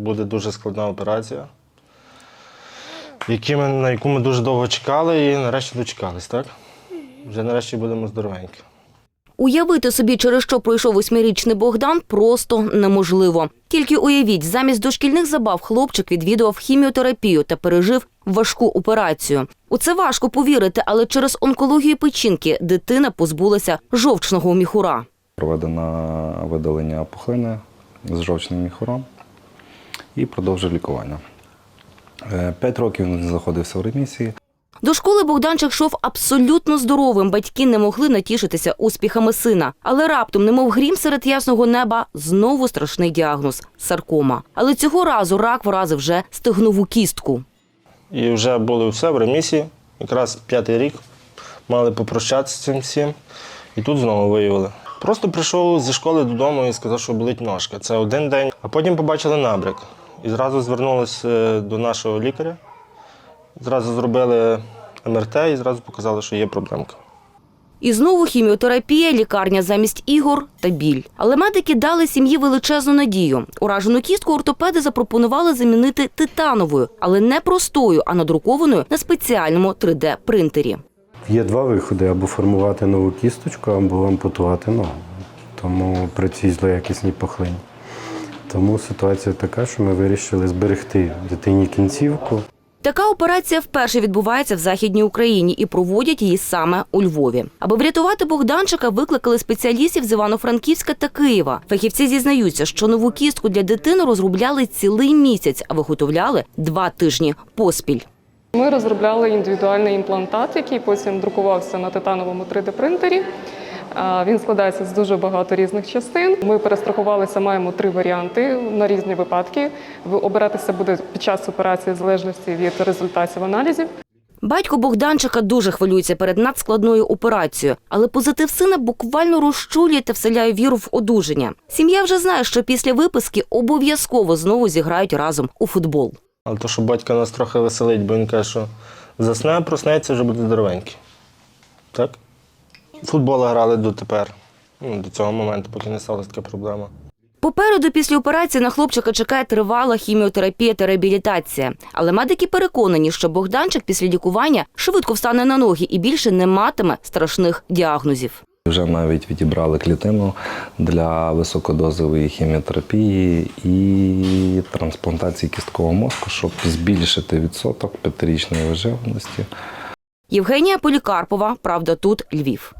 буде дуже складна операція, які ми, на яку ми дуже довго чекали і нарешті дочекались, так? Вже нарешті будемо здоровенькі. Уявити собі, через що пройшов восьмирічний Богдан, просто неможливо. Тільки уявіть, замість дошкільних забав хлопчик відвідував хіміотерапію та пережив важку операцію. У це важко повірити, але через онкологію печінки дитина позбулася жовчного міхура. Проведено видалення пухлини з жовчним міхуром і продовжив лікування. Е, П'ять років він знаходився в ремісії. До школи Богданчик йшов абсолютно здоровим. Батьки не могли натішитися успіхами сина. Але раптом, немов грім серед ясного неба, знову страшний діагноз саркома. Але цього разу рак вразив вже стегнову кістку. І вже були все в ремісії, якраз п'ятий рік. Мали попрощатися з цим всім. І тут знову виявили. Просто прийшов зі школи додому і сказав, що болить ножка. Це один день. А потім побачили набряк. І зразу звернулися е, до нашого лікаря. Зразу зробили МРТ і зразу показали, що є проблемка. І знову хіміотерапія, лікарня замість ігор та біль. Але медики дали сім'ї величезну надію. Уражену кістку ортопеди запропонували замінити титановою, але не простою, а надрукованою на спеціальному 3D-принтері. Є два виходи: або формувати нову кісточку, або ампутувати ногу. Тому при цій злоякісній пухлині. Тому ситуація така, що ми вирішили зберегти дитині кінцівку. Така операція вперше відбувається в Західній Україні і проводять її саме у Львові. Аби врятувати Богданчика, викликали спеціалістів з Івано-Франківська та Києва. Фахівці зізнаються, що нову кістку для дитини розробляли цілий місяць, а виготовляли два тижні поспіль. Ми розробляли індивідуальний імплантат, який потім друкувався на титановому 3D-принтері. Він складається з дуже багато різних частин. Ми перестрахувалися, маємо три варіанти на різні випадки. Обиратися буде під час операції в залежності від результатів аналізів. Батько Богданчика дуже хвилюється перед надскладною операцією, але позитив сина буквально розчулює та вселяє віру в одужання. Сім'я вже знає, що після виписки обов'язково знову зіграють разом у футбол. Але то, що батька нас трохи веселить, бо він каже, що засне, проснеться, вже буде здоровенький. Так? Футбол грали дотепер. Ну, до цього моменту, поки не сталася така проблема. Попереду після операції на хлопчика чекає тривала хіміотерапія та реабілітація. Але медики переконані, що Богданчик після лікування швидко встане на ноги і більше не матиме страшних діагнозів. Вже навіть відібрали клітину для високодозової хіміотерапії і трансплантації кісткового мозку, щоб збільшити відсоток п'ятирічної виживаності. Євгенія Полікарпова, правда, тут Львів.